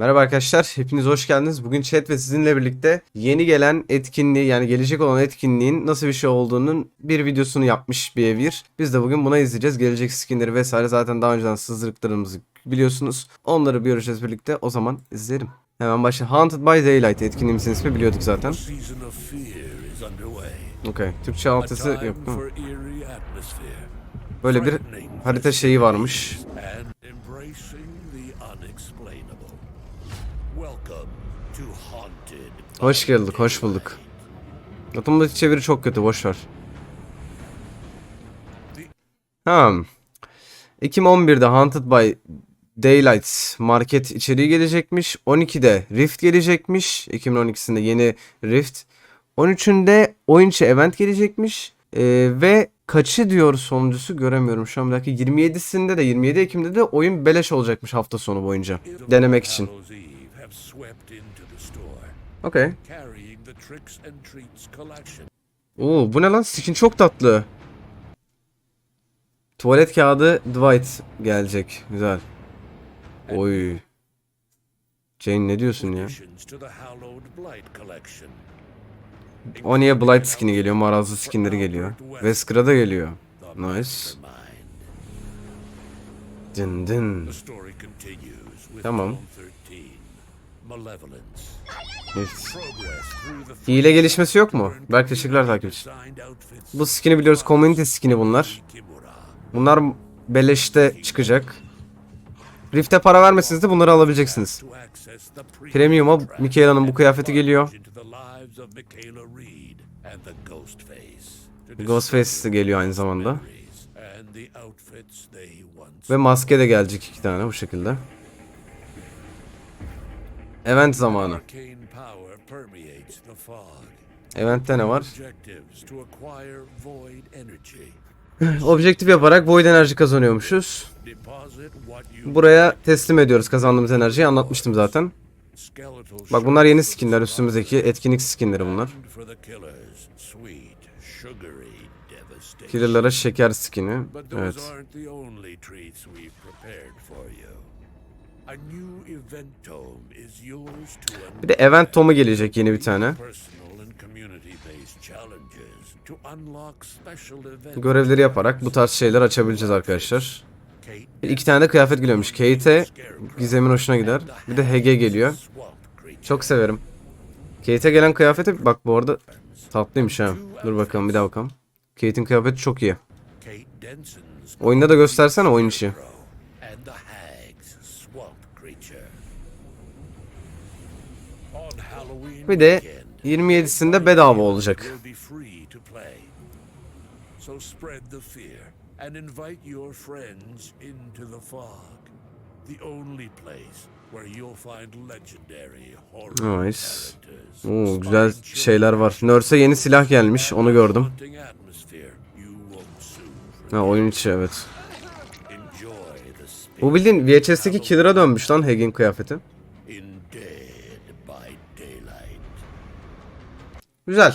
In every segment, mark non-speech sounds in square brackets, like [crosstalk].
Merhaba arkadaşlar, hepiniz hoş geldiniz. Bugün chat ve sizinle birlikte yeni gelen etkinliği yani gelecek olan etkinliğin nasıl bir şey olduğunun bir videosunu yapmış bir evir. Biz de bugün buna izleyeceğiz. Gelecek skinleri vesaire zaten daha önceden sızdırdıklarımızı biliyorsunuz. Onları bir göreceğiz birlikte. O zaman izleyelim. Hemen başla. Haunted by Daylight etkinliğimizin ismi biliyorduk zaten. Okey. Türkçe altyazı yok. Böyle bir harita şeyi varmış. Hoş geldik, hoş bulduk. Otomatik çeviri çok kötü, boş ver. Ha. Ekim 11'de Haunted by Daylight market içeriği gelecekmiş. 12'de Rift gelecekmiş. Ekim'in 12'sinde yeni Rift. 13'ünde oyun içi event gelecekmiş. Ee, ve kaçı diyor sonuncusu göremiyorum şu an dakika. 27'sinde de 27 Ekim'de de oyun beleş olacakmış hafta sonu boyunca. Denemek için. Have swept into the store, Okey. carrying the Tricks and Treats collection. Oo bu ne lan? Skin çok tatlı. Tuvalet kağıdı Dwight gelecek. Güzel. Oy. Jane ne diyorsun ya? The Hallowed Blight skin'i geliyor. Marazlı skinleri geliyor. Vesker'a da geliyor. Nice. Dın dın. Tamam. Film 13, Malevolence. Evet. Hile gelişmesi yok mu? Berk teşekkürler takipçi. Bu skin'i biliyoruz. Community skin'i bunlar. Bunlar beleşte çıkacak. Rift'e para vermeseniz de bunları alabileceksiniz. Premium'a Michaela'nın bu kıyafeti geliyor. Ghostface. Geliyor aynı zamanda. Ve maske de gelecek iki tane bu şekilde. Event zamanı. Event'te ne var? [laughs] Objektif yaparak void enerji kazanıyormuşuz. Buraya teslim ediyoruz kazandığımız enerjiyi anlatmıştım zaten. Bak bunlar yeni skinler üstümüzdeki etkinlik skinleri bunlar. Killer'lara şeker skini. Evet. Bir de event tomu gelecek yeni bir tane. Görevleri yaparak bu tarz şeyler açabileceğiz arkadaşlar. İki tane de kıyafet geliyormuş. Kate'e Gizem'in hoşuna gider. Bir de Hege geliyor. Çok severim. Kate'e gelen kıyafeti bak bu arada tatlıymış ha. Dur bakalım bir daha bakalım. Kate'in kıyafeti çok iyi. Oyunda da göstersene oyun işi. Bir de weekend, 27'sinde bedava olacak. So spread the fear and invite your friends into the fog. The only place where you'll find legendary horror Nice. Oo, güzel şeyler var. Nurse'e yeni silah gelmiş. Onu gördüm. Ha oyun içi evet. Bu bildiğin VHS'teki Killer'a dönmüş lan Hagen kıyafeti. Güzel.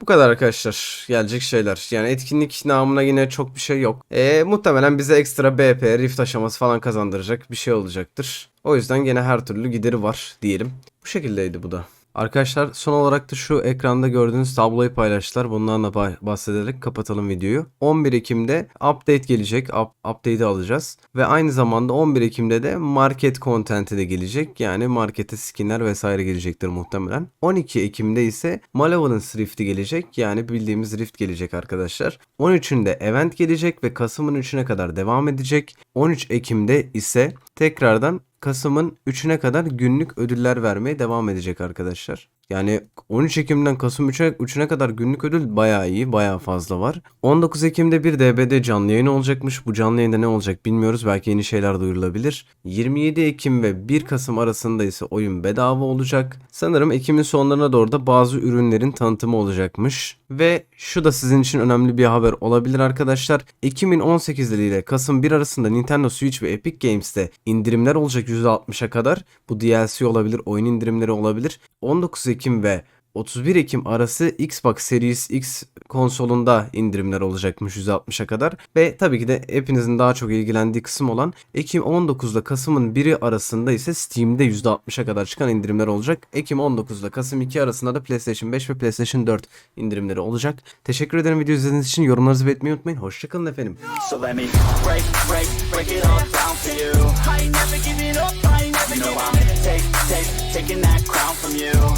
Bu kadar arkadaşlar. Gelecek şeyler. Yani etkinlik namına yine çok bir şey yok. E, muhtemelen bize ekstra BP, rift aşaması falan kazandıracak bir şey olacaktır. O yüzden gene her türlü gideri var diyelim. Bu şekildeydi bu da. Arkadaşlar son olarak da şu ekranda gördüğünüz tabloyu paylaştılar. Bundan da bah- bahsederek kapatalım videoyu. 11 Ekim'de update gelecek. Up- update'i alacağız. Ve aynı zamanda 11 Ekim'de de market content'i de gelecek. Yani markete skinler vesaire gelecektir muhtemelen. 12 Ekim'de ise Malevolence Rift'i gelecek. Yani bildiğimiz Rift gelecek arkadaşlar. 13'ünde event gelecek ve Kasım'ın 3'üne kadar devam edecek. 13 Ekim'de ise tekrardan Kasım'ın 3'üne kadar günlük ödüller vermeye devam edecek arkadaşlar. Yani 13 Ekim'den Kasım 3'e 3'üne kadar günlük ödül bayağı iyi, bayağı fazla var. 19 Ekim'de bir DBD canlı yayın olacakmış. Bu canlı yayında ne olacak bilmiyoruz. Belki yeni şeyler duyurulabilir. 27 Ekim ve 1 Kasım arasında ise oyun bedava olacak. Sanırım Ekim'in sonlarına doğru da bazı ürünlerin tanıtımı olacakmış. Ve şu da sizin için önemli bir haber olabilir arkadaşlar. Ekim'in 18'leri ile Kasım 1 arasında Nintendo Switch ve Epic Games'te indirimler olacak %60'a kadar. Bu DLC olabilir, oyun indirimleri olabilir. 19 Ekim ve 31 Ekim arası Xbox Series X konsolunda indirimler olacakmış 160'a kadar. Ve tabii ki de hepinizin daha çok ilgilendiği kısım olan Ekim 19 ile Kasım'ın 1'i arasında ise Steam'de %60'a kadar çıkan indirimler olacak. Ekim 19 ile Kasım 2 arasında da PlayStation 5 ve PlayStation 4 indirimleri olacak. Teşekkür ederim video izlediğiniz için. Yorumlarınızı belirtmeyi unutmayın. Hoşçakalın efendim. So let me break, break, break it all down for you. I ain't never giving up, I ain't never you know I'm take, take, taking that crown from you.